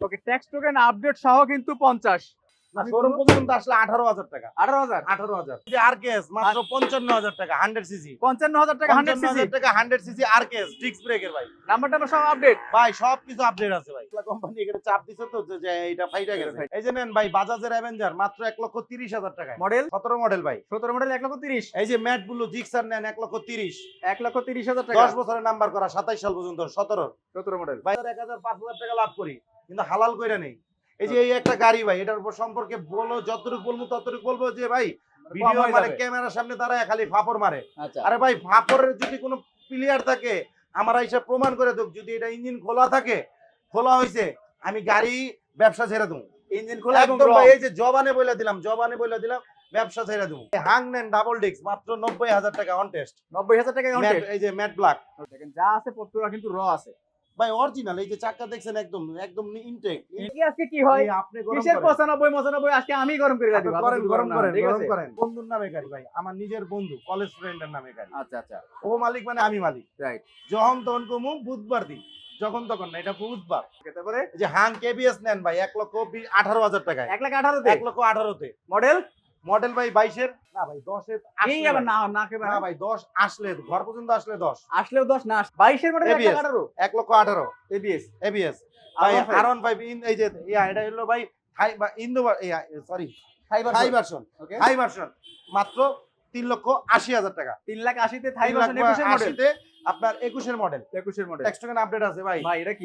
ওকে tax token update সহ কিন্তু পঞ্চাশ। শোরুম পর্যন্ত আসলে আঠারো হাজার টাকা। আঠারো হাজার? আঠারো হাজার। আর কেস মাত্র পঞ্চান্ন হাজার টাকা হান্ড্রেড সিসি পঞ্চান্ন হাজার টাকা হান্ড্রেড সিসি টাকা হান্ড্রেড সিসি আর কেস ডিস্ক ব্রেকের ভাই। নাম্বার সব আপডেট ভাই সব কিছু আপডেট আছে ভাই। কোম্পানি এখানে চাপ দিছে তো যে- যে এটা ফাইটা গেছে। এই যে নেন ভাই বাজাজের অ্যাভেঞ্জার মাত্র এক লক্ষ তিরিশ হাজার টাকা মডেল সতেরো মডেল ভাই। সতেরো মডেল এক লক্ষ তিরিশ? এই যে ম্যাট ব্লু জিক্সার নেন এক লক্ষ তিরিশ। এক লক্ষ তিরিশ হাজার টাকা। দশ বছরের নাম্বার করা সাতাইশ সাল পর্যন্ত সতেরো সতেরো মডেল ভাই এক হাজার পাঁচ হাজার টাকা লাভ করি। কিন্তু হালাল কইরা নেই। এই যে এই একটা গাড়ি ভাই এটার উপর সম্পর্কে বলো যতটুকু বলব ততটুকু বলব যে ভাই ভিডিও মানে ক্যামেরার সামনে দাঁড়ায় খালি ফাপড় মারে। আচ্ছা। আরে ভাই ফাপড়ের যদি কোনো প্লেয়ার থাকে আমার এসে প্রমাণ করে দেব যদি এটা ইঞ্জিন খোলা থাকে খোলা হয়েছে আমি গাড়ি ব্যবসা ছেড়ে দেবো। ইঞ্জিন খোলা একদম ভাই এই যে জবানে বলে দিলাম জবানে বলে দিলাম ব্যবসা ছেড়ে দেবো। হাং নেন ডাবল ডিস্ক মাত্র নব্বই হাজার টাকা অন টেস্ট নব্বই হাজার টাকা এই যে ম্যাট ব্ল্যাক দেখেন যা আছে প্রত্যেকটা কিন্তু র আছে। ভাই অরিজিনাল এই যে চাকা দেখছেন একদম একদম ইনটেক কি আজকে কি হয়? আপনি গরম করেন। পঁচানব্বই পঁচানব্বই আজকে আমি গরম করে দিব করেন গরম করেন গরম করেন। বন্ধুর নামে গাড়ি ভাই আমার নিজের বন্ধু কলেজ ফ্রেন্ডের নামে গাড়ি। আচ্ছা আচ্ছা। ও মালিক মানে আমি মালিক। রাইট যখন তখন কমু বুধবার দিন। যখন তখন না এটা বুধবার। তারপরে? যে হাং কেবিএস নেন ভাই এক লক্ষ আঠারো হাজার টাকায়। এক লাখ আঠারোতে? এক লক্ষ আঠারোতে। মডেল? মডেল ভাই বাইশের? না ভাই দশের এই আবার না না কেবে না ভাই দশ আসলে ঘর পর্যন্ত আসলে দশ। আসলেও দশ না বাইশের মডেল এক আঠারো। এক লক্ষ আঠারো। এবিএস এবিএস ভাই আর ওয়ান ফাইভ ইন এই যে ইয়া এটা হলো ভাই হাই বা Indo sorry high version high version মাত্র তিন লক্ষ আশি হাজার টাকা। তিন লাখ আশিতে থাই ভার্সন একুশের মডেল। আশিতে আপনার একুশের মডেল। একুশের মডেল। টেক্সটোকেন আপডেট আছে ভাই। ভাই এটা কি?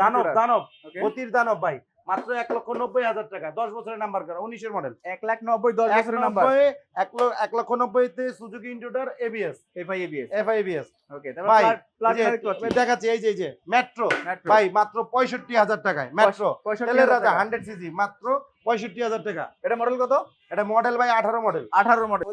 দানব। দানব গতির দানব ভাই। মাত্র এক লক্ষ নব্বই হাজার টাকা। দশ বছরের নাম্বার করা উনিশের মডেল এক লাখ নব্বই দশ বছরের নাম্বার এক লক্ষ এক লক্ষ নব্বইতে Suzuki intruder ABS FI ABS এফআইবিএস okay ভাই, দেখাচ্ছি এই যে এই যে মেট্রো ভাই মাত্র পঁয়ষট্টি হাজার টাকায় মেট্রো তেলের রাজা হান্ড্রেড সিসি মাত্র পঁয়ষট্টি হাজার টাকা। এটা মডেল কত? এটা মডেল ভাই আঠারো মডেল আঠারো মডেল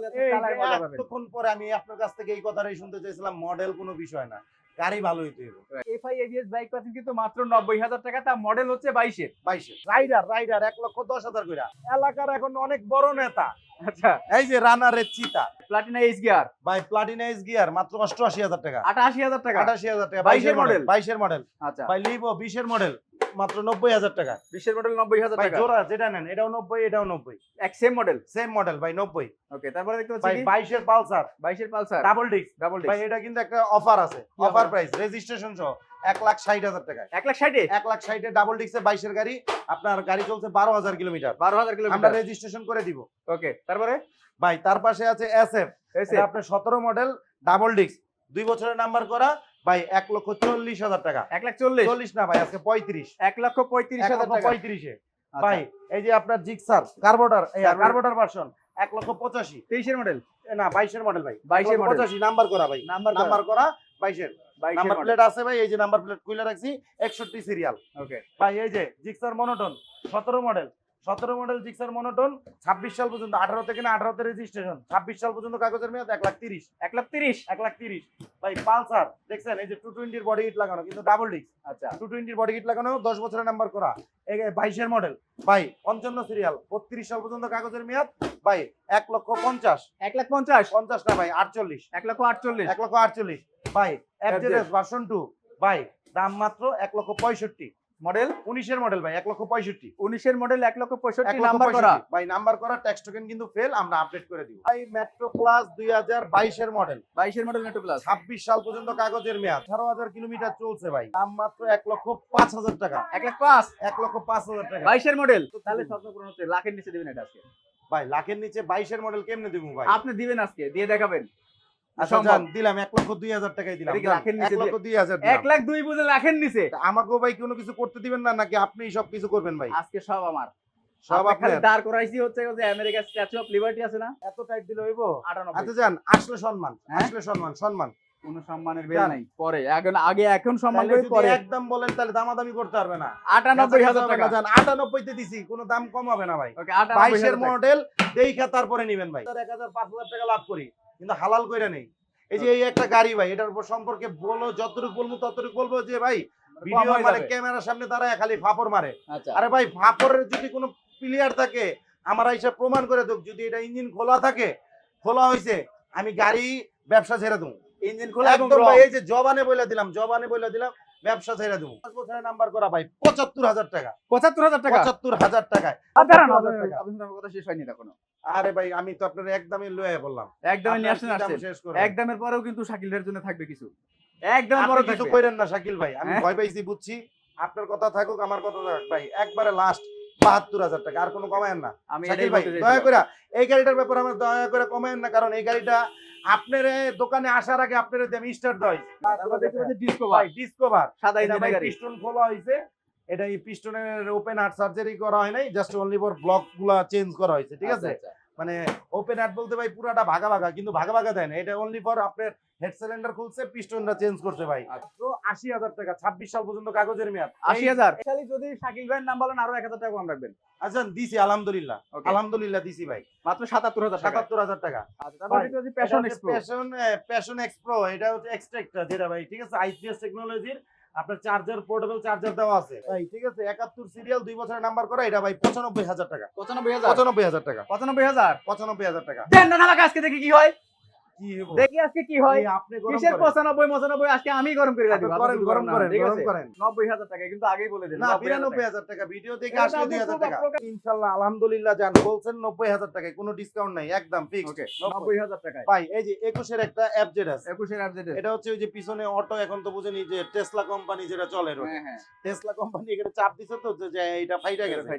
এতক্ষণ পরে আমি আপনার কাছ থেকে এই কথাটাই শুনতে চাইছিলাম মডেল কোনো বিষয় না। গাড়ি ভালো হইতে হবে এফআই এবিএস বাইক পাচ্ছেন কিন্তু মাত্র নব্বই হাজার টাকা তার মডেল হচ্ছে বাইশের। বাইশের। রাইডার রাইডার এক লক্ষ দশ হাজার করে এলাকার এখন অনেক বড় নেতা। আচ্ছা এই যে রানারের চিতা। প্লাটিনা এইচ গিয়ার ভাই প্লাটিনা গিয়ার মাত্র অষ্টআশি হাজার টাকা। আটাশি হাজার টাকা। আটাশি হাজার টাকা। বাইশের মডেল বাইশের মডেল আচ্ছা। ভাই লিভো বিশের মডেল মাত্র নব্বই হাজার টাকা। বিশের মডেল নব্বই হাজার ভাই টাকা? জোড়া যেটা নেন এটাও নব্বই এটাও নব্বই। এক সেম মডেল সেম মডেল ভাই নব্বই। ওকে তারপরে দেখতে ভাই পাচ্ছি বাইশের পালসার। বাইশের পালসার? ডাবল ডিস্ক ডাবল ভাই এটা কিন্তু একটা অফার আছে। অফার প্রাইস রেজিস্ট্রেশন সহ এক লাখ ষাট হাজার টাকায়। এক লাখ ষাটে? এক লাখ ষাটে ডাবল ডিস্কের বাইশের গাড়ি আপনার গাড়ি চলছে বারো হাজার কিলোমিটার। বারো হাজার আমরা রেজিস্ট্রেশন করে দিব। ওকে তারপরে? ভাই তার পাশে আছে এস এফ এসে আপনার সতেরো মডেল ডাবল ডিস্ক দুই বছরের নাম্বার করা ভাই এক লক্ষ চল্লিশ হাজার টাকা। এক লাখ চল্লিশ? চল্লিশ না ভাই আজকে পঁয়ত্রিশ। এক লক্ষ পঁয়ত্রিশ হাজার পঁয়ত্রিশে। আচ্ছা, ভাই এই যে আপনার জিক্সার কার্বোটার কার্বোটার ভার্সন এক লক্ষ পঁচাশি। তেইশের মডেল না বাইশের মডেল ভাই। 22 এর model। পঁচাশি নাম্বার করা ভাই। নাম্বার নাম্বার করা বাইশের। বাইশের নাম্বার প্লেট আছে ভাই এই যে নাম্বার প্লেট খুলে রাখছি একষট্টি সিরিয়াল ওকে ভাই এই যে জিক্সার মনোটন সতেরো মডেল সতেরো মডেল জিক্সার মনোটন ছাব্বিশ সাল পর্যন্ত আঠারো থেকে না আঠারোতে রেজিস্ট্রেশন ছাব্বিশ সাল পর্যন্ত কাগজের মেয়াদ এক লাখ তিরিশ। এক লাখ তিরিশ? এক লাখ তিরিশ। ভাই পালসার দেখছেন এই যে টু টোয়েন্টির বডি হিট লাগানো কিন্তু ডাবল ডিস্ক আচ্ছা। টু টোয়েন্টির বডি হিট লাগানো দশ বছরের নাম্বার করা। বাইশের মডেল ভাই পঞ্চান্ন সিরিয়াল বত্রিশ সাল পর্যন্ত কাগজের মেয়াদ ভাই এক লক্ষ পঞ্চাশ। এক লাখ পঞ্চাশ? পঞ্চাশ না ভাই আটচল্লিশ। এক লক্ষ আটচল্লিশ। এক লক্ষ আটচল্লিশ। ভাই এফজেডএস ভার্সন টু ভাই দাম মাত্র এক লক্ষ পঁয়ষট্টি। মডেল? উনিশের মডেল ভাই এক লক্ষ পঁয়ষট্টি। উনিশের মডেল এক লক্ষ পঁয়ষট্টি নাম্বার করা। ভাই নাম্বার করা ট্যাক্স টোকেন কিন্তু ফেল আমরা আপডেট করে দিব। ভাই মেট্রো দুই হাজার বাইশের মডেল। বাইশের মডেল মেট্রো প্লাস ছাব্বিশ সাল পর্যন্ত কাগজের মেয়াদ। আঠারো হাজার কিলোমিটার চলছে ভাই। দাম মাত্র এক লক্ষ পাঁচ হাজার টাকা। এক লাখ পাঁচ? এক লক্ষ পাঁচ হাজার টাকা। বাইশের মডেল? তাহলে স্বপ্ন পূরণ হচ্ছে লাখের নিচে দিবেন এটা আজকে। ভাই লাখের নিচে বাইশের মডেল কেমনে দিব ভাই? আপনি দিবেন আজকে দিয়ে দেখাবেন। আচ্ছা যান দিলাম এক লক্ষ দুই হাজার টাকাই দিলাম এদিকে যান, লাখের এক লক্ষ দুই হাজার এক লাখ দুই বুঝে লাখের নিচে। আমাকেও ভাই কোনো কিছু করতে দিবেন না নাকি আপনি সব কিছু করবেন ভাই? আজকে সব আমার। সব আপনার? দাঁড় করাইছি হচ্ছে যে আমেরিকার স্ট্যাচু অফ লিবার্টি আছে না? এত টাইট দিলে হইব? আচ্ছা যান আসলে সম্মান হ্যাঁ? আসলে সম্মান সম্মান। কোনো সম্মানের বেল নাই পরে। এখন আগে এখন সম্মান পরে। একদম বলেন তাহলে দামাদামি করতে পারবে না। আটানব্বই হাজার টাকা। যান আটানব্বই তে দিছি কোনো দাম কম হবে না ভাই। ওকে মডেল তারপরে নিবেন ভাই। এক হাজার পাঁচ হাজার টাকা লাভ করি। কিন্তু হালাল কইরা নেই। এই যে এই একটা গাড়ি ভাই এটার উপর সম্পর্কে বলো যতটুকু বলব ততটুকু বলব যে ভাই ভিডিও মানে ক্যামেরার সামনে দাঁড়ায় খালি ফাপড় মারে। আচ্ছা। আরে ভাই ফাপড়ের যদি কোনো প্লেয়ার থাকে আমার আইসা প্রমাণ করে দেব যদি এটা ইঞ্জিন খোলা থাকে খোলা হয়েছে আমি গাড়ি ব্যবসা ছেড়ে দেবো। ইঞ্জিন খোলা একদম ভাই এই যে জবানে বলে দিলাম জবানে বলে দিলাম ব্যবসা ছেড়ে দেবো। পাঁচ বছরের নাম্বার করা ভাই পঁচাত্তর হাজার টাকা। পঁচাত্তর হাজার টাকা? পঁচাত্তর হাজার টাকায় আর দাঁড়ান, 75,000 আপনার- টাকা। কথা শেষ হয়নি এখনও। আরে ভাই আমি তো আপনার একদমই লয়ে বললাম একদমে নিয়ে করে একদমের পরেও কিন্তু শাকিলের জন্য থাকবে কিছু। একদমের আপনি কিছু কইরেন না শাকিল ভাই আমি হ্যাঁ? ভয় পাইছি বুঝছি। আপনার কথা থাকুক আমার কথা থাকুক ভাই একবারে লাস্ট বাহাত্তর হাজার টাকা আর কোনো কমায়েন না। আমি শাকিল ভাই দয়া করে এই গাড়িটার ব্যাপারে আমার দয়া করে কমায়েন না কারণ এই গাড়িটা আপনার দোকানে আসার আগে আপনার আমি দেখতে পাচ্ছি ডিসকভার ডিসকভার সাদা পিস্টন খোলা হয়েছে। এটা এই পিস্টনের ওপেন হার্ট সার্জারি করা হয় নাই জাস্ট অনলি ফর ব্লকগুলা চেঞ্জ করা হয়েছে ঠিক আছে? আচ্ছা, আচ্ছা। মানে ওপেন হার্ট বলতে ভাই পুরাটা ভাগা ভাগা কিন্তু ভাগা ভাগা দেয় না। এটা অনলি ফর আপনার হেড সিলিন্ডার খুলছে পিস্টনটা চেঞ্জ করছে ভাই। আচ্ছা। তো আশি হাজার টাকা ছাব্বিশ সাল পর্যন্ত কাগজের মেয়াদ। আশি হাজার? খালি যদি শাকিল ভাইয়ের নাম বলেন আরও এক হাজার টাকা কম রাখবেন। আচ্ছা দিছি আলহামদুলিল্লাহ। আলহামদুলিল্লাহ দিছি ভাই। মাত্র সাতাত্তর হাজার সাতাত্তর হাজার টাকা। প্যাশন প্যাশন প্যাশন এক্সপ্রো এটা হচ্ছে এক্সট্রাক্টর যেটা ভাই ঠিক আছে? আইপিএস টেকনোলজির আপনার চার্জার পোর্টেবল চার্জার দেওয়া আছে। ভাই ঠিক আছে? একাত্তর সিরিয়াল দুই বছরের নাম্বার করা এটা ভাই পঁচানব্বই হাজার টাকা। পঁচানব্বই হাজার? পঁচানব্বই হাজার টাকা। পঁচানব্বই হাজার? পঁচানব্বই হাজার টাকা। দেন না আমাকে আজকে দেখি কি হয়? দেখি আজকে কি হয়। কিসের করেন। পঁচানব্বই পঁচানব্বই আজকে আমি গরম করে দিব করেন গরম করেন গরম করেন। নব্বই হাজার টাকা কিন্তু আগেই বলে দিন না বিরানব্বই হাজার টাকা ভিডিও দেখে আসলে আপনি দুই হাজার প্রকাশ- টাকা। প্রকাশ- ইনশাল্লাহ আলহামদুলিল্লাহ জান বলছেন নব্বই হাজার টাকায় কোনো ডিসকাউন্ট নাই একদম ফিক্স ওকে নব্বই হাজার টাকায়। ভাই এই যে একুশের একটা অ্যাপজেট আছে একুশের আপডেট এটা হচ্ছে ওই যে পিছনে অটো এখন তো বুঝেনি যে টেসলা কোম্পানি যেটা চলে রোডে হ্যাঁ হ্যাঁ। টেসলা কোম্পানি এখানে চাপ দিছে তো যে- এটা ফাইটা গেছে।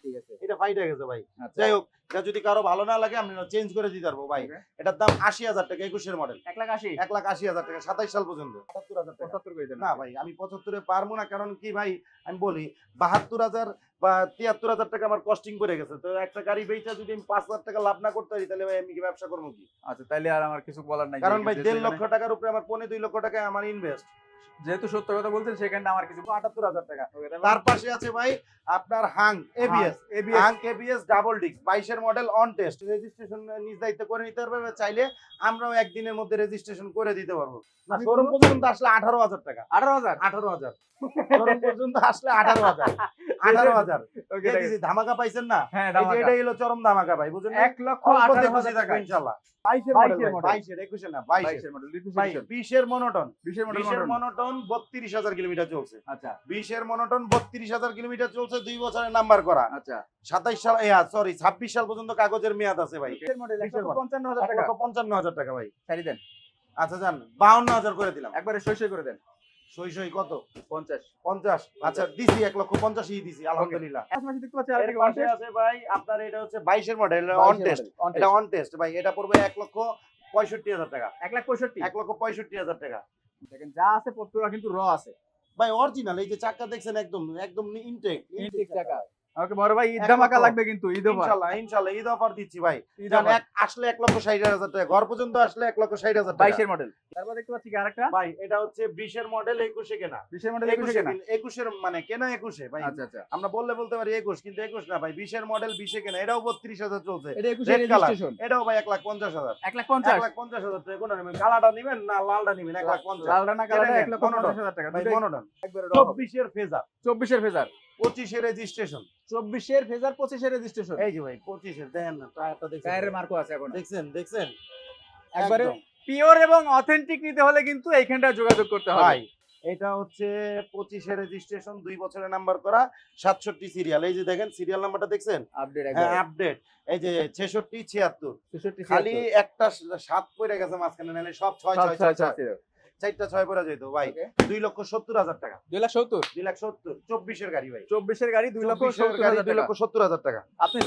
এটা ফাইটা গেছে ভাই। আচ্ছা। যাই হোক এটা যদি কারও ভালো না লাগে আমি চেঞ্জ করে দিতে পারব ভাই। এটার দাম আশি হাজার টাকা একুশের মডেল এক লাখ আশি? এক লাখ আশি হাজার টাকা সাতাইশ সাল পর্যন্ত। সাতাত্তর হাজার পঁচাত্তর না ভাই আমি পঁচাত্তরে পারব না কারণ কি ভাই আমি বলি বাহাত্তর হাজার বা তিয়াত্তর হাজার টাকা আমার কস্টিং করে গেছে। তো একটা গাড়ি বেচা যদি আমি পাঁচ হাজার টাকা লাভ না করতে পারি তাহলে ভাই আমি কি ব্যবসা করব কি? আচ্ছা তাইলে আর আমার কিছু বলার নাই কারণ ভাই দেড় লক্ষ টাকার উপরে আমার পনেরো দুই লক্ষ টাকা আমার ইনভেস্ট যেহেতু সত্য কথা বলছেন সেখানে আমার কিছু আটাত্তর হাজার টাকা। তার পাশে আছে ভাই আপনার হাং এবিএস ABS হাং এবিএস ডাবল ডিস্ক বাইশের মডেল অন টেস্ট রেজিস্ট্রেশন নিজ দায়িত্ব করে নিতে পারবে চাইলে আমরাও একদিনের মধ্যে রেজিস্ট্রেশন করে দিতে পারব। না শোরুম পর্যন্ত আসলে আঠারো হাজার টাকা। আঠারো হাজার? আঠারো হাজার। শোরুম পর্যন্ত আসলে আঠারো হাজার। আঠারো হাজার। ধামাকা পাইছেন না হ্যাঁ এটাই হলো চরম ধামাকা ভাই বুঝুন এক লক্ষ আঠারো হাজার টাকা। ইনশাল্লাহ। বাইশের মডেল বাইশের একুশে না বাইশের। edition। বিশের মনোটন বিশের model। মনোটন বত্রিশ হাজার কিলোমিটার চলছে। আচ্ছা। বিশের মনোটন বত্রিশ হাজার কিলোমিটার চলছে দুই বছরের নাম্বার করা। আচ্ছা। সাতাইশ সাল সরি ছাব্বিশ সাল পর্যন্ত কাগজের মেয়াদ আছে ভাই। পঞ্চান্ন হাজার টাকা। পঞ্চান্ন হাজার টাকা ভাই। ছাড়ি দেন। আচ্ছা যান বাউন্ন হাজার করে দিলাম। একবারে সই সই করে দেন। সই সই কত? পঞ্চাশ। পঞ্চাশ। আচ্ছা দিছি এক লক্ষ পঞ্চাশই দিছি আলহামদুলিল্লাহ। দেখতে পাচ্ছি এর আরেকটা পাশে আছে ভাই আপনার এটা হচ্ছে বাইশের মডেল অন টেস্ট এটা অন টেস্ট ভাই এটা পড়বে এক লক্ষ পঁয়ষট্টি হাজার টাকা। এক লাখ পঁয়ষট্টি। এক লক্ষ পঁয়ষট্টি হাজার টাকা। দেখেন যা আছে পত্ররা কিন্তু র আছে ভাই অরিজিনাল এই যে চাকা দেখছেন একদম একদম ইনটেক ইনটেক চাকা। ওকে বড় ভাই ঈদ ধামাকা লাগবে কিন্তু ঈদ অফার। ঈদ অফার দিচ্ছি ভাই। জান, এক আসলে লক্ষ হাজার টাকা ঘর পর্যন্ত আসলে লক্ষ হাজার টাকা। বাইশের মডেল তারপর দেখতে পাচ্ছি কি আরেকটা? ভাই এটা হচ্ছে মডেল একুশে কেনা। মডেল একুশের মানে কেনা ভাই। আচ্ছা আচ্ছা। আমরা বললে বলতে পারি একুশ কিন্তু একুশ না ভাই। বিশের মডেল বিশে কেনা এটাও বত্রিশ হাজার চলছে। এটা রেজিস্ট্রেশন এটাও ভাই এক লাখ পঞ্চাশ হাজার। এক লাখ এক পঞ্চাশ লাখ পঞ্চাশ হাজার টাকা কোনটা নেবেন? কালাটা নেবেন না লালটা নেবেন? এক লাখ পঞ্চাশ। লালটা রানা কালার এটা এক লক্ষ পঞ্চাশ হাজার টাকা। ভাই একবারে ফেজার। চব্বিশের ফেজার। পঁচিশের রেজিস্ট্রেশন চব্বিশের ফেজার পঁচিশের রেজিস্ট্রেশন এই যে ভাই পঁচিশের দেখেন না টায়ারটা দেখছেন। টায়ারের মার্কো আছে এখন। দেখছেন দেখছেন? একবারে পিওর এবং অথেন্টিক নিতে হলে কিন্তু এইখানটা যোগাযোগ করতে ভাই এটা হচ্ছে পঁচিশে রেজিস্ট্রেশন দুই বছরের নাম্বার করা সাতষট্টি সিরিয়াল এই যে দেখেন সিরিয়াল নাম্বারটা দেখছেন? আপডেট হ্যাঁ আপডেট এই যে ছেষট্টি ছিয়াত্তর। খালি একটা সাত পড়ে গেছে মাঝখানে নাহলে সব ছয় ছয় ছয় চারটা ছয় পড়ে যেত ভাই. দুই লক্ষ সত্তর হাজার টাকা। দুই লাখ সত্তর? দুই লাখ সত্তর চব্বিশের গাড়ি ভাই। চব্বিশের গাড়ি দুই লক্ষ গাড়ি দুই লক্ষ সত্তর হাজার টাকা। আপনি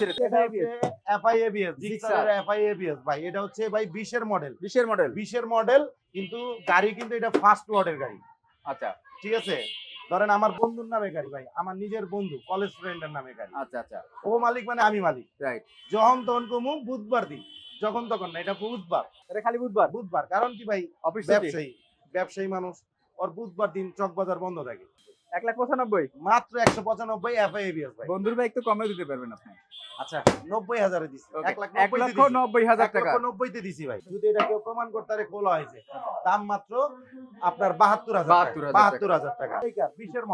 ভাই। এটা হচ্ছে ভাই বিশের মডেল বিশের মডেল বিশের মডেল কিন্তু গাড়ি কিন্তু এটা ফার্স্ট ওয়ার্ডের গাড়ি। আচ্ছা। ঠিক আছে? ধরেন আমার বন্ধুর নামে গাড়ি ভাই। আমার নিজের বন্ধু কলেজ ফ্রেন্ডের নামে গাড়ি। আচ্ছা আচ্ছা। ও মালিক মানে আমি মালিক। রাইট যখন তখন কমু বুধবার দিন। যখন তখন না এটা বুধবার। এটা খালি বুধবার? বুধবার। কারণ কি ভাই? অফিস ব্যবসায়ী। ব্যবসায়ী মানুষ ওর বুধবার দিন চক বাজার বন্ধ থাকে। এক লাখ পঁচানব্বই? মাত্র একশো পঁচানব্বই এফআই এবিএস ভাই। বন্ধুর ভাই একটু কমে দিতে পারবেন আপনি। আচ্ছা নব্বই হাজারে দিছি। এক লাখ এক লক্ষ নব্বই হাজার টাকা। লক্ষ নব্বইতে দিছি ভাই। যদি এটা কেউ প্রমাণ করতে পারে খোলা হয়েছে। দাম মাত্র আপনার বাহাত্তর হাজার বাহাত্তর হাজার টাকা। বিশের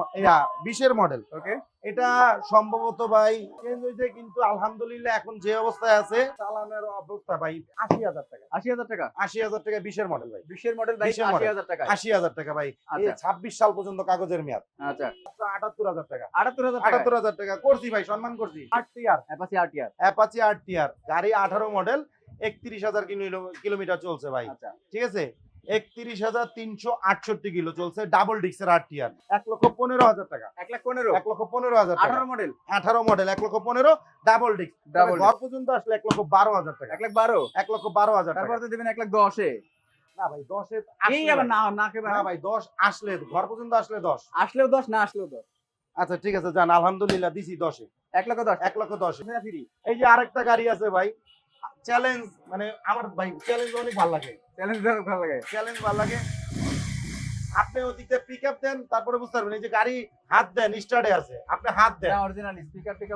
বিশের মডেল। ওকে। এটা সম্ভবত ভাই চেঞ্জ হয়েছে কিন্তু আলহামদুলিল্লাহ এখন যে অবস্থায় আছে চালানোর অবস্থা ভাই আশি হাজার টাকা। আশি হাজার টাকা? আশি হাজার টাকা বিশের মডেল ভাই। বিশের মডেল আশি হাজার টাকা আশি হাজার টাকা ভাই। আচ্ছা। ছাব্বিশ সাল পর্যন্ত কাগজের মেয়াদ। আচ্ছা। আটাত্তর হাজার টাকা। আটাত্তর হাজার আটাত্তর হাজার টাকা। করছি ভাই সম্মান করছি। আট টিয়ার অ্যাপাচি টিয়ার গাড়ি আঠারো মডেল একত্রিশ হাজার কিলোমিটার চলছে ভাই। আচ্ছা। ঠিক আছে? একত্রিশ হাজার তিনশো আটষট্টি কিলো চলছে ডাবল ডিক্সের আর টিয়ার এক লক্ষ পনেরো হাজার টাকা। এক লাখ পনেরো? এক লক্ষ পনেরো হাজার আঠারো মডেল আঠারো মডেল এক লক্ষ পনেরো ডাবল ডিক্স Double ঘর পর্যন্ত আসলে এক লক্ষ বারো হাজার টাকা। এক লাখ বারো? এক লক্ষ বারো হাজার টাকা। তারপর তো দেবেন এক লাখ দশে। না ভাই দশে এই আবার না না না ভাই দশ আসলে ঘর পর্যন্ত আসলে দশ। আসলেও দশ না আসলেও দশ? আচ্ছা ঠিক আছে যান আলহামদুলিল্লাহ দিছি দশে। এক লক্ষ দশ। এক লক্ষ দশ। ফ্রি। এই যে আরেকটা গাড়ি আছে ভাই চ্যালেঞ্জ মানে আমার ভাই চ্যালেঞ্জ অনেক ভালো লাগে। চ্যালেঞ্জ ভালো লাগে। চ্যালেঞ্জ ভালো লাগে। আপনি ওদিকে পিক আপ দেন তারপরে বুঝতে পারবেন এই যে গাড়ি হাত দেন স্টার্টে আছে আপনি হাত দেন। অরিজিনাল স্পিকার টেকা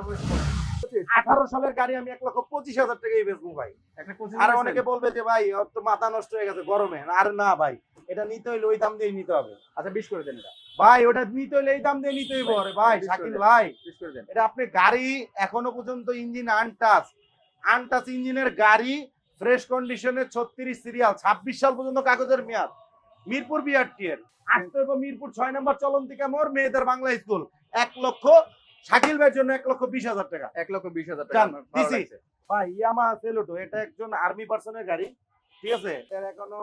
আঠারো সালের গাড়ি আমি এক লক্ষ পঁচিশ হাজার টাকাই বেচবো ভাই। আর অনেকে বলবে যে ভাই ওর তো মাথা নষ্ট হয়ে গেছে গরমে। আর না ভাই এটা নিতে হইলে ওই দাম দিয়ে নিতে হবে। আচ্ছা বিশ করে দেন এটা। ভাই ওটা নিতে হইলে এই দাম দিয়ে নিতে হইব। ভাই শাকিল ভাই বিশ করে দেন। এটা আপনি গাড়ি এখনও পর্যন্ত ইঞ্জিন আনটাচ আনটাচ ইঞ্জিনের গাড়ি ফ্রেশ কন্ডিশনে ছত্রিশ সিরিয়াল ছাব্বিশ সাল পর্যন্ত কাগজের মেয়াদ। মিরপুর বিআরটি এর আসতে হবে মিরপুর ছয় নম্বর চলন্তিকা মোড় মেয়েদের বাংলা স্কুল। এক লক্ষ শাকিল ভাইয়ের জন্য এক লক্ষ বিশ হাজার টাকা। এক লক্ষ বিশ হাজার টাকা দিছি। ভাই ইয়ামা সেলোটো এটা একজন আর্মি পার্সনের গাড়ি ঠিক আছে? এর এখনও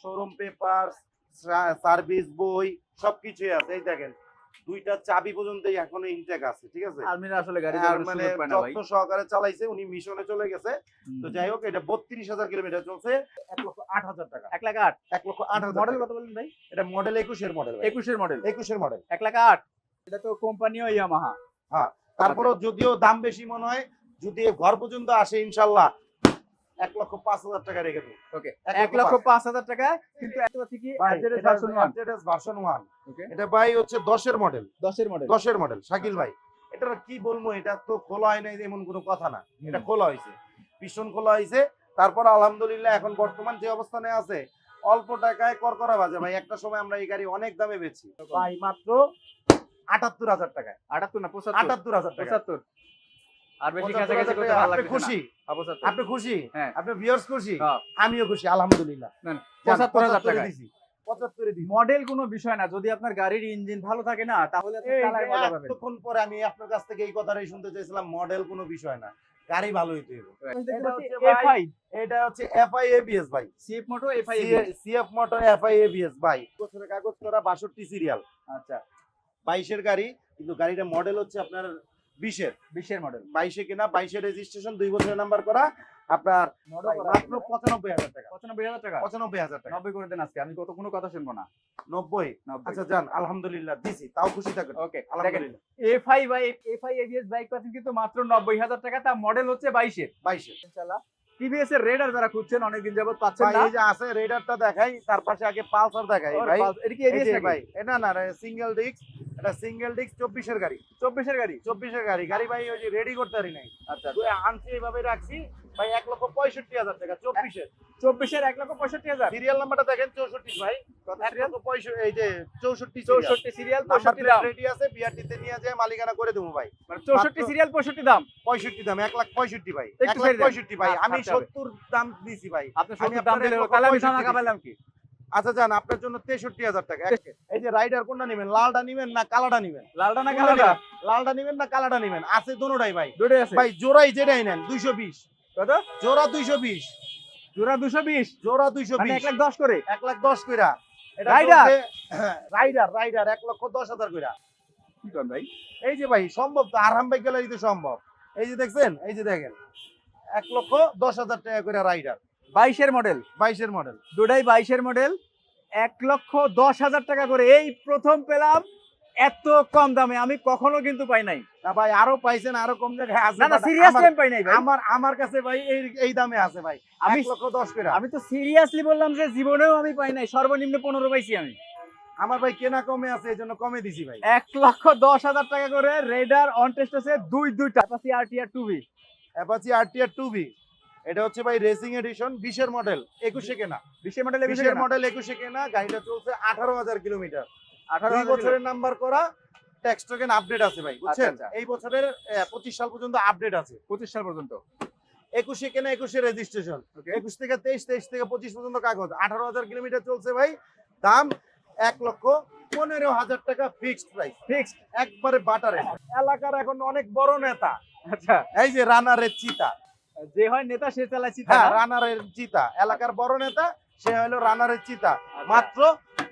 শোরুম পেপার সার্ভিস বই সবকিছুই আছে এই দেখেন। দুইটা চাবি পর্যন্ত এখনও ইনটেক আছে ঠিক আছে? আর্মিরা আসলে গাড়ি চালানোর মানে সুযোগ পায় না ভাই। যত্ন সহকারে চালাইছে উনি মিশনে চলে গেছে। তো যাই হোক এটা বত্রিশ হাজার কিলোমিটার চলছে। এক লক্ষ আট হাজার টাকা। এক লাখ আট। এক লক্ষ আট হাজার মডেল মডেল কত বলেন ভাই? এটা মডেল একুশের মডেল একুশের মডেল। একুশের মডেল। এক লাখ আট। এটা তো কোম্পানিও ইয়ামাহা। তারপরেও যদিও দাম বেশি মনে হয় যদি ঘর পর্যন্ত আসে ইনশাল্লাহ এক লক্ষ পাঁচ হাজার টাকা রেখে দেবো। ওকে এক লক্ষ পাঁচ। হাজার টাকা কিন্তু ভার্সন ওয়ান এটা ভাই হচ্ছে দশের মডেল দশের মডেল দশের মডেল শাকিল ভাই। এটা কি বলব এটা তো খোলা হয় নাই এমন কোনো কথা না। এটা খোলা হয়েছে। ভীষণ খোলা হয়েছে। তারপর আলহামদুলিল্লাহ এখন বর্তমান যে অবস্থানে আছে অল্প টাকায় করকরা বাজে। ভাই একটা সময় আমরা এই গাড়ি অনেক দামে বেচি। ভাই মাত্র আটাত্তর হাজার টাকায়। আটাত্তর না পঁচাত্তর? আটাত্তর হাজার টাকা। পঁচাত্তর। আর বেশি কাছাকাছি করতে ভালো আপনি খুশি? আপনি খুশি? হ্যাঁ। আপনি ভিউয়ার্স খুশি? হ্যাঁ। আমিও খুশি আলহামদুলিল্লাহ। যান, 75,000 75 দিছি মডেল কোনো বিষয় না যদি আপনার গাড়ির ইঞ্জিন ভালো থাকে না তাহলে এতক্ষণ পরে আমি আপনার কাছ থেকে এই কথাটাই শুনতে চাইছিলাম মডেল কোনো বিষয় না গাড়ি ভালো হইতে হবে এটা হচ্ছে ভাই- এফআই এটা হচ্ছে এফআই এবিএস ভাই। CF Moto FI CF motor FI ABS ভাই। বছরের কাগজ করা বাষট্টি সিরিয়াল আচ্ছা। বাইশের গাড়ি কিন্তু গাড়িটা মডেল হচ্ছে আপনার বিশের। বিশের মডেল বাইশে কিনা বাইশের রেজিস্ট্রেশন দুই বছরের নাম্বার করা আপনার মাত্র পঁচানব্বই হাজার টাকা। পঁচানব্বই হাজার টাকা? পঁচানব্বই হাজার টাকা। নব্বই করে দেন আজকে। আমি কত কোনো কথা শুনব না। নব্বই? আচ্ছা যান আলহামদুলিল্লাহ দিছি তাও খুশি থাকেন। ওকে আলহামদুলিল্লাহ। FI by FI ABS bike পাচ্ছেন কিন্তু মাত্র নব্বই হাজার টাকা তার মডেল হচ্ছে বাইশের বাইশে। ইনশাল্লাহ টিভিএস এর রেডার যারা খুঁজছেন অনেকদিন যাবত পাচ্ছেন না। এই যে আছে রেডারটা দেখাই তার পাশে আগে পালসার দেখাই ভাই। এটা কি এবিএস ভাই এটা না সিঙ্গেল ডিস্ক এটা সিঙ্গেল ডিস্ক চব্বিশের গাড়ি। চব্বিশের গাড়ি চব্বিশের গাড়ি। গাড়ি ভাই ওই যে রেডি করতে পারি নাই। আচ্ছা। আনছি এইভাবে রাখছি ভাই এক লক্ষ পঁয়ষট্টি হাজার টাকা চব্বিশের। চব্বিশের এক লক্ষ পঁয়ষট্টি হাজার। সিরিয়াল নাম্বারটা দেখেন চৌষট্টি ভাই। এই যে চৌষট্টি চৌষট্টি সিরিয়াল পঁয়ষট্টি দাম। রেডি আছে বিআরটিতে নিয়ে যায় মালিকানা করে দেবো ভাই। মানে চৌষট্টি সিরিয়াল পঁয়ষট্টি দাম। পঁয়ষট্টি দাম এক লাখ পঁয়ষট্টি ভাই। এক লাখ পঁয়ষট্টি ভাই। আচ্ছা, আমি আচ্ছা, সত্তর দাম দিছি ভাই। আপনি সত্তর দাম আপনার দিলে তাহলে আমি পঁয়ষট্টি থানা কি? আচ্ছা যান আপনার জন্য তেষট্টি হাজার টাকা। এই যে রাইডার কোনটা নেবেন? লালটা নেবেন না কালাটা নেবেন? লালটা না কালোটা? লালটা নেবেন। না কালাটা নেবেন? আছে দোনোটাই ভাই। দুটোই আছে? ভাই জোড়াই যেটাই নেন দুইশো বিশ। কত? জোড়া দুইশো বিশ। জোড়া দুইশো বিশ? জোড়া দুইশো মানে বিশ। এক লাখ দশ করে? এক লাখ দশ কইরা। রাইডার? রাইডার রাইডার এক লক্ষ দশ হাজার কইরা। কি করেন ভাই? এই যে ভাই সম্ভব তো আরাম বাইক গ্যালারিতে সম্ভব। এই যে দেখছেন? এই যে দেখেন। এক লক্ষ দশ হাজার টাকা করে রাইডার। বাইশের মডেল বাইশের মডেল দুটাই বাইশের মডেল এক লক্ষ দশ হাজার টাকা করে এই প্রথম পেলাম এত কম দামে। আমি কখনো কিন্তু পাই নাই। না ভাই আরও পাইছেন আরও কম জায়গায় আছে। না না সিরিয়াসলি আমি পাই নাই ভাই। আমার আমার কাছে ভাই এই এই দামে আছে ভাই। আমি লক্ষ দশ করে। আমি তো সিরিয়াসলি বললাম যে জীবনেও আমি পাই নাই। সর্বনিম্ন পনেরো পাইছি আমি। আমার ভাই কেনা কমে আছে এই জন্য কমে দিছি ভাই। এক লক্ষ দশ হাজার টাকা করে রেডার অন টেস্ট আছে দুই দুইটা। পাশি R T V Apache RTR two V এটা হচ্ছে ভাই রেসিং এডিশন বিশের মডেল একুশে কেনা। বিশের মডেল বিশের মডেল একুশে কেনা গাড়িটা চলছে আঠারো হাজার কিলোমিটার আঠারো বছরের নাম্বার করা ট্যাক্স টোকেন আপডেট আছে ভাই বুঝছেন? আচ্ছা। এই বছরের পঁচিশ সাল পর্যন্ত আপডেট আছে। পঁচিশ সাল পর্যন্ত। একুশে কেনা একুশে রেজিস্ট্রেশন একুশ থেকে তেইশ তেইশ থেকে পঁচিশ পর্যন্ত কাগজ। আঠারো হাজার কিলোমিটার চলছে ভাই দাম এক লক্ষ পনেরো হাজার টাকা ফিক্সড প্রাইস ফিক্সড একবারে বাটারে। এলাকার এখন অনেক বড় নেতা। আচ্ছা। এই যে রানারের চিতা। যে হয় নেতা সে চালাচ্ছি হ্যাঁ রানারের চিতা। এলাকার বড় নেতা সে হলো রানারের চিতা। মাত্র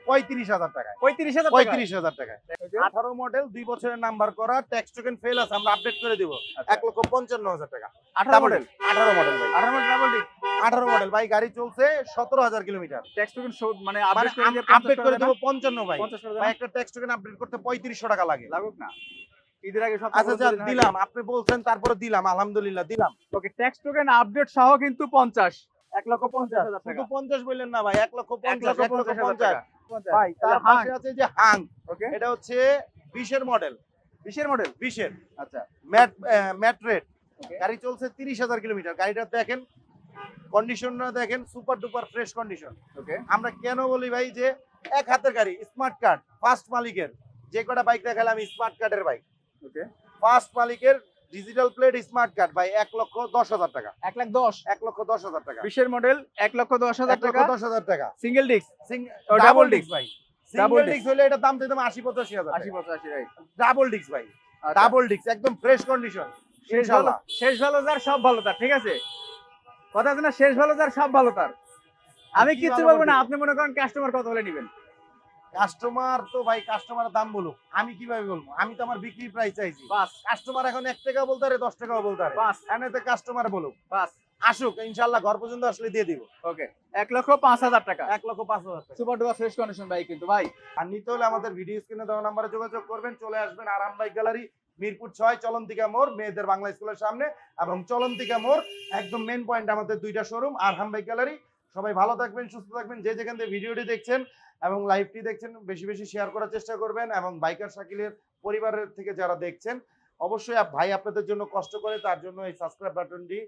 পঁয়ত্রিশ হাজার টাকায়। পঁয়ত্রিশ হাজার পঁয়ত্রিশ হাজার টাকায়। টাকা আঠারো মডেল দুই বছরের নাম্বার করা ট্যাক্স টোকেন ফেল আছে আমরা আপডেট করে দিব। এক লক্ষ পঞ্চান্ন হাজার টাকা। আঠারো মডেল আঠারো মডেল ভাই। আঠারো মডেল ডাবল ডিক আঠারো মডেল ভাই গাড়ি চলছে সতেরো হাজার কিলোমিটার। ট্যাক্স টোকেন মানে মানে আপডেট করে দেবো পঞ্চান্ন ভাই। ভাই একটা ট্যাক্স টোকেন আপডেট করতে পঁয়ত্রিশশো টাকা লাগে। লাগুক না। ঈদের আগে সব আচ্ছা দিলাম। আপনি বলছেন তারপরে দিলাম আলহামদুলিল্লাহ দিলাম। ওকে ট্যাক্স টোকেন আপডেট সহ কিন্তু পঞ্চাশ। এক লক্ষ পঞ্চাশ। হাজার টাকা। বললেন না ভাই এক লক্ষ এক পঞ্চাশ লক্ষ এক লক্ষ পঞ্চাশ হাজার পঞ্চাশ। টাকা। ভাই তার পাশে আছে যে হাং ওকে। এটা হচ্ছে বিশের মডেল মডেল আচ্ছা। Matte matte rate. গাড়ি চলছে তিরিশ হাজার কিলোমিটার। গাড়িটা দেখেন কন্ডিশনটা দেখেন super duper fresh condition okay. আমরা কেন বলি ভাই যে এক হাতের গাড়ি স্মার্ট কার্ড ফার্স্ট মালিকের। যে কটা বাইক দেখালাম স্মার্ট কার্ডের বাইক ফার্স্ট মালিকের ডিজিটাল প্লেট স্মার্ট কার্ড ভাই এক লক্ষ দশ হাজার টাকা। এক লাখ দশ। এক লক্ষ দশ হাজার টাকা। বিশের মডেল এক লক্ষ দশ হাজার লক্ষ টাকা। দশ হাজার টাকা। সিঙ্গেল ডিস্ক ডাবল ডিস্ক ভাই। Disc। ডিস্ক হলে এটা দাম দিতাম আশি পঁচাশি হাজার আশি পঁচাশি রাইট ডাবল ডিস্ক ভাই। ডাবল ডিস্ক একদম ফ্রেশ কন্ডিশন শেষ ভালো শেষ ভালো যার সব ভালো তার ঠিক আছে? কথা আছে না শেষ ভালো যার সব ভালো তার। আমি কি কিচ্ছু বলব না আপনি মনে করেন কাস্টমার কত বলে নেবেন। কাস্টমার তো ভাই কাস্টমার দাম বলুক আমি কীভাবে বলব? আমি তো আমার বিক্রি প্রাইস চাইছি। বাস। কাস্টমার এখন এক টাকা বলতে পারে দশ টাকাও বলতে পারে। বাস। কাস্টমার বলুক। বাস। আসুক ইনশাল্লাহ ঘর পর্যন্ত আসলে দিয়ে দিব। ওকে। এক লক্ষ পাঁচ হাজার টাকা। এক লক্ষ পাঁচ হাজার টাকা। Super duper fresh condition bike কিন্তু ভাই। আর নিতে হলে আমাদের ভিডিও স্ক্রিনে দেওয়া নাম্বারে যোগাযোগ করবেন চলে আসবেন আরাম বাইক গ্যালারি মিরপুর ছয় চলন্তিকা মোড় মেয়েদের বাংলা স্কুলের সামনে এবং চলন্তিকা মোড় একদম মেন পয়েন্ট আমাদের দুইটা শোরুম আরহাম বাইক গ্যালারি সবাই ভালো থাকবেন সুস্থ থাকবেন যে যেখান থেকে ভিডিওটি দেখছেন এবং লাইভটি দেখছেন, বেশি বেশি শেয়ার করার চেষ্টা করবেন এবং বাইকার শাকিলের পরিবারের থেকে যারা দেখছেন, অবশ্যই ভাই আপনাদের জন্য কষ্ট করে, তার জন্য এই সাবস্ক্রাইব বাটনটি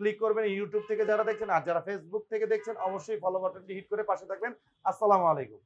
ক্লিক করবেন। ইউটিউব থেকে যারা দেখছেন, আর যারা ফেসবুক থেকে দেখছেন, অবশ্যই ফলো বাটনটি হিট করে পাশে থাকবেন। আসসালামু আলাইকুম।